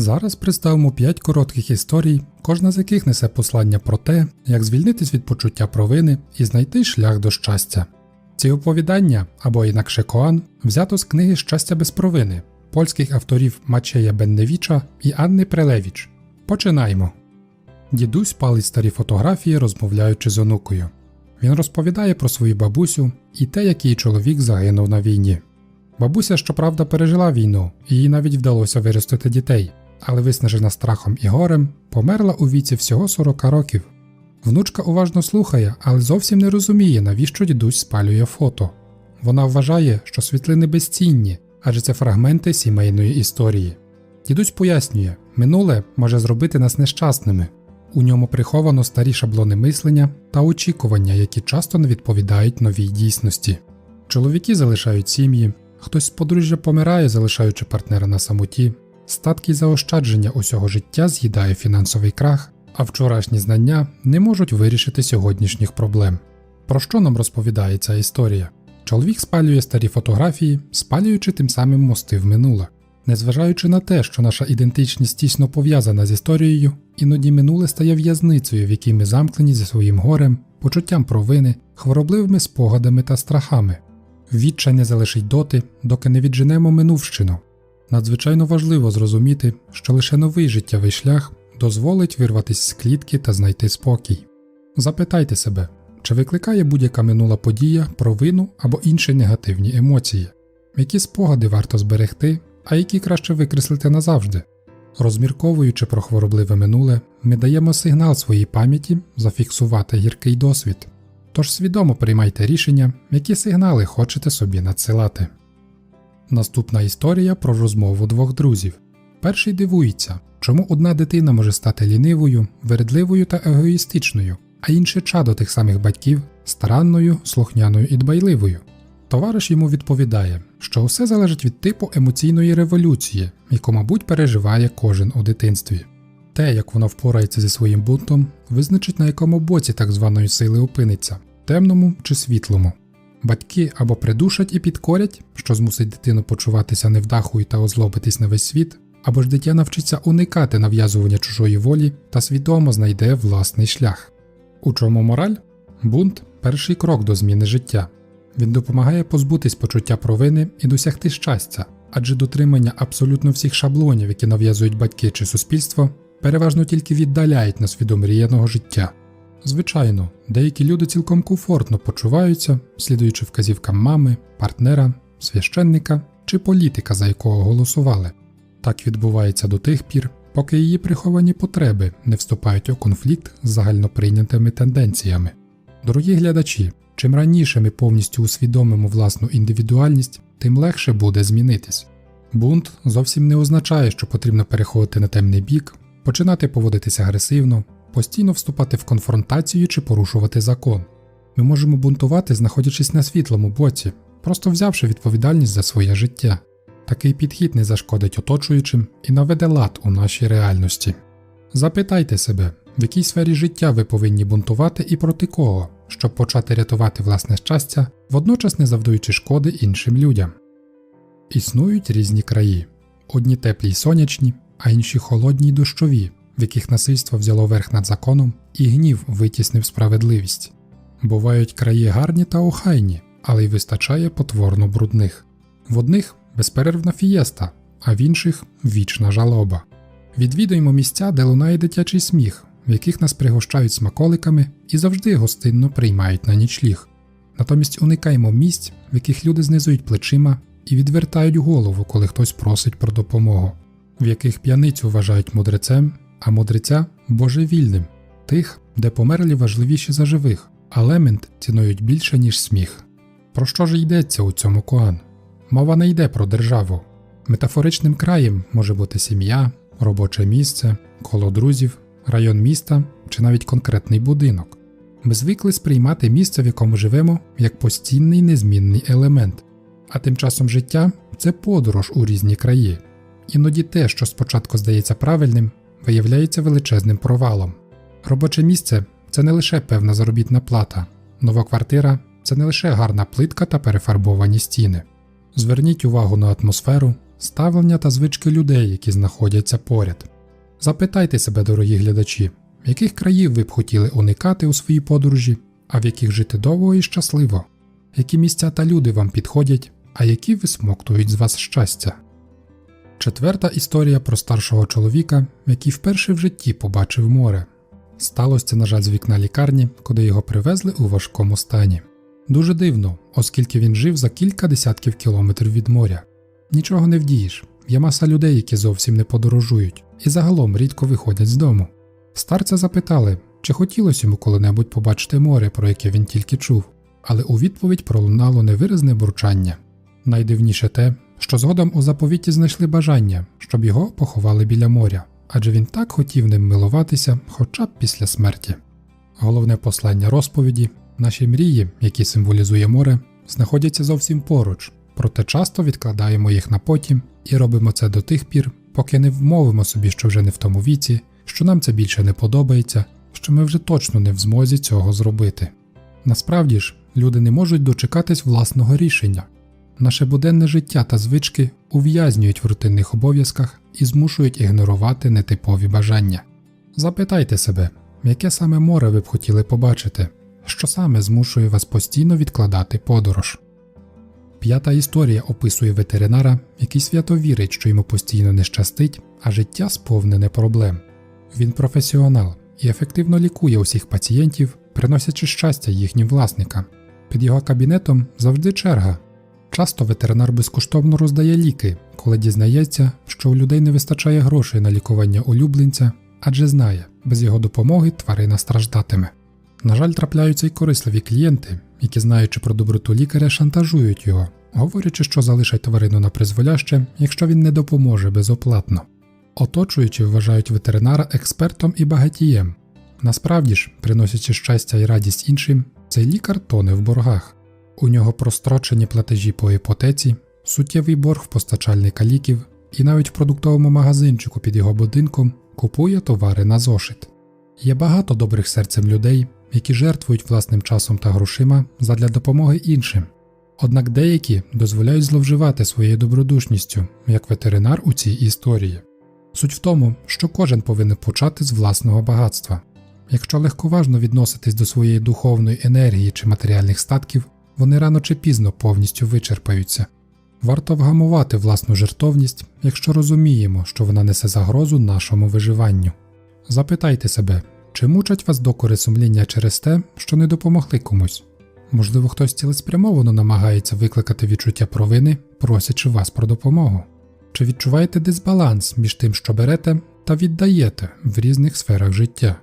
Зараз представимо 5 коротких історій, кожна з яких несе послання про те, як звільнитись від почуття провини і знайти шлях до щастя. Ці оповідання, або інакше Коан, взято з книги Щастя без провини польських авторів Мачея Бенневіча і Анни Прелевіч. Починаємо. Дідусь палить старі фотографії, розмовляючи з онукою. Він розповідає про свою бабусю і те, як її чоловік загинув на війні. Бабуся, щоправда, пережила війну, і їй навіть вдалося виростити дітей, але виснажена страхом і горем, померла у віці всього 40 років. Внучка уважно слухає, але зовсім не розуміє, навіщо дідусь спалює фото. Вона вважає, що світлини безцінні, адже це фрагменти сімейної історії. Дідусь пояснює, минуле може зробити нас нещасними. У ньому приховано старі шаблони мислення та очікування, які часто не відповідають новій дійсності. Чоловіки залишають сім'ї, хтось з подружжя помирає, залишаючи партнера на самоті, статки заощадження усього життя з'їдає фінансовий крах, а вчорашні знання не можуть вирішити сьогоднішніх проблем. Про що нам розповідає ця історія? Чоловік спалює старі фотографії, спалюючи тим самим мости в минуле. Незважаючи на те, що наша ідентичність тісно пов'язана з історією, іноді минуле стає в'язницею, в якій ми замкнені зі своїм горем, почуттям провини, хворобливими спогадами та страхами. Відчай не залишить доти, доки не відженемо минувщину. Надзвичайно важливо зрозуміти, що лише новий життєвий шлях дозволить вирватися з клітки та знайти спокій. Запитайте себе, чи викликає будь-яка минула подія провину або інші негативні емоції, які спогади варто зберегти, а які краще викреслити назавжди. Розмірковуючи про хворобливе минуле, ми даємо сигнал своїй пам'яті зафіксувати гіркий досвід. Тож свідомо приймайте рішення, які сигнали хочете собі надсилати. Наступна історія про розмову двох друзів. Перший дивується, чому одна дитина може стати лінивою, вередливою та егоїстичною, а інше чадо тих самих батьків старанною, слухняною і дбайливою. Товариш йому відповідає, що усе залежить від типу емоційної революції, яку, мабуть, переживає кожен у дитинстві. Те, як воно впорається зі своїм бунтом, визначить на якому боці так званої сили опиниться темному чи світлому. Батьки або придушать і підкорять, що змусить дитину почуватися невдахою та озлобитись на весь світ, або ж дитя навчиться уникати нав'язування чужої волі та свідомо знайде власний шлях. У чому мораль? Бунт перший крок до зміни життя. Він допомагає позбутись почуття провини і досягти щастя, адже дотримання абсолютно всіх шаблонів, які нав'язують батьки чи суспільство, переважно тільки віддаляють нас від омріяного життя. Звичайно, деякі люди цілком комфортно почуваються, слідуючи вказівкам мами, партнера, священника чи політика, за якого голосували. Так відбувається до тих пір, поки її приховані потреби не вступають у конфлікт з загальноприйнятими тенденціями. Дорогі глядачі, чим раніше ми повністю усвідомимо власну індивідуальність, тим легше буде змінитись. Бунт зовсім не означає, що потрібно переходити на темний бік, починати поводитися агресивно, постійно вступати в конфронтацію чи порушувати закон. Ми можемо бунтувати, знаходячись на світлому боці, просто взявши відповідальність за своє життя. Такий підхід не зашкодить оточуючим і наведе лад у нашій реальності. Запитайте себе, в якій сфері життя ви повинні бунтувати і проти кого, щоб почати рятувати власне щастя, водночас не завдаючи шкоди іншим людям. Існують різні краї одні теплі й сонячні, а інші холодні й дощові, в яких насильство взяло верх над законом і гнів витіснив справедливість. Бувають краї гарні та охайні, але й вистачає потворно брудних. В одних безперервна фієста, а в інших вічна жалоба. Відвідуємо місця, де лунає дитячий сміх, в яких нас пригощають смаколиками і завжди гостинно приймають на нічліг. Натомість уникаємо місць, в яких люди знизують плечима і відвертають голову, коли хтось просить про допомогу, в яких п'яницю вважають мудрецем, а мудреця божевільним, тих, де померлі важливіші за живих, а лемент цінують більше, ніж сміх. Про що ж йдеться у цьому коан? Мова не йде про державу. Метафоричним краєм може бути сім'я, робоче місце, коло друзів, район міста чи навіть конкретний будинок. Ми звикли сприймати місце, в якому живемо, як постійний незмінний елемент, а тим часом життя це подорож у різні краї. Іноді те, що спочатку здається правильним, виявляється величезним провалом. Робоче місце це не лише певна заробітна плата, нова квартира це не лише гарна плитка та перефарбовані стіни. Зверніть увагу на атмосферу, ставлення та звички людей, які знаходяться поряд. Запитайте себе, дорогі глядачі, яких країв ви б хотіли уникати у своїй подорожі, а в яких жити довго і щасливо, які місця та люди вам підходять, а які висмоктують з вас щастя. Четверта історія про старшого чоловіка, який вперше в житті побачив море. Сталося це, на жаль, з вікна лікарні, куди його привезли у важкому стані. Дуже дивно, оскільки він жив за кілька десятків кілометрів від моря. Нічого не вдієш, є маса людей, які зовсім не подорожують, і загалом рідко виходять з дому. Старця запитали, чи хотілося йому коли-небудь побачити море, про яке він тільки чув, але у відповідь пролунало невиразне бурчання. Найдивніше те, що згодом у заповіті знайшли бажання, щоб його поховали біля моря, адже він так хотів ним милуватися, хоча б після смерті. Головне послання розповіді наші мрії, які символізує море, знаходяться зовсім поруч, проте часто відкладаємо їх на потім і робимо це до тих пір, поки не вмовимо собі, що вже не в тому віці, що нам це більше не подобається, що ми вже точно не в змозі цього зробити. Насправді ж, люди не можуть дочекатись власного рішення. Наше буденне життя та звички ув'язнюють в рутинних обов'язках і змушують ігнорувати нетипові бажання. Запитайте себе, яке саме море ви б хотіли побачити, що саме змушує вас постійно відкладати подорож. П'ята історія описує ветеринара, який свято вірить, що йому постійно не щастить, а життя сповнене проблем. Він професіонал і ефективно лікує усіх пацієнтів, приносячи щастя їхнім власникам. Під його кабінетом завжди черга. Часто ветеринар безкоштовно роздає ліки, коли дізнається, що у людей не вистачає грошей на лікування улюбленця, адже знає, без його допомоги тварина страждатиме. На жаль, трапляються й корисливі клієнти, які, знаючи про доброту лікаря, шантажують його, говорячи, що залишать тварину на призволяще, якщо він не допоможе безоплатно. Оточуючи вважають ветеринара експертом і багатієм. Насправді ж, приносячи щастя і радість іншим, цей лікар тоне в боргах. У нього прострочені платежі по іпотеці, суттєвий борг постачальника ліків, і навіть в продуктовому магазинчику під його будинком купує товари на зошит. Є багато добрих серцем людей, які жертвують власним часом та грошима задля допомоги іншим. Однак деякі дозволяють зловживати своєю добродушністю, як ветеринар у цій історії. Суть в тому, що кожен повинен почати з власного багатства. Якщо легковажно відноситись до своєї духовної енергії чи матеріальних статків, вони рано чи пізно повністю вичерпаються. Варто вгамувати власну жертовність, якщо розуміємо, що вона несе загрозу нашому виживанню. Запитайте себе, чи мучать вас докори сумління через те, що не допомогли комусь? Можливо, хтось цілеспрямовано намагається викликати відчуття провини, просячи вас про допомогу. Чи відчуваєте дисбаланс між тим, що берете та віддаєте в різних сферах життя?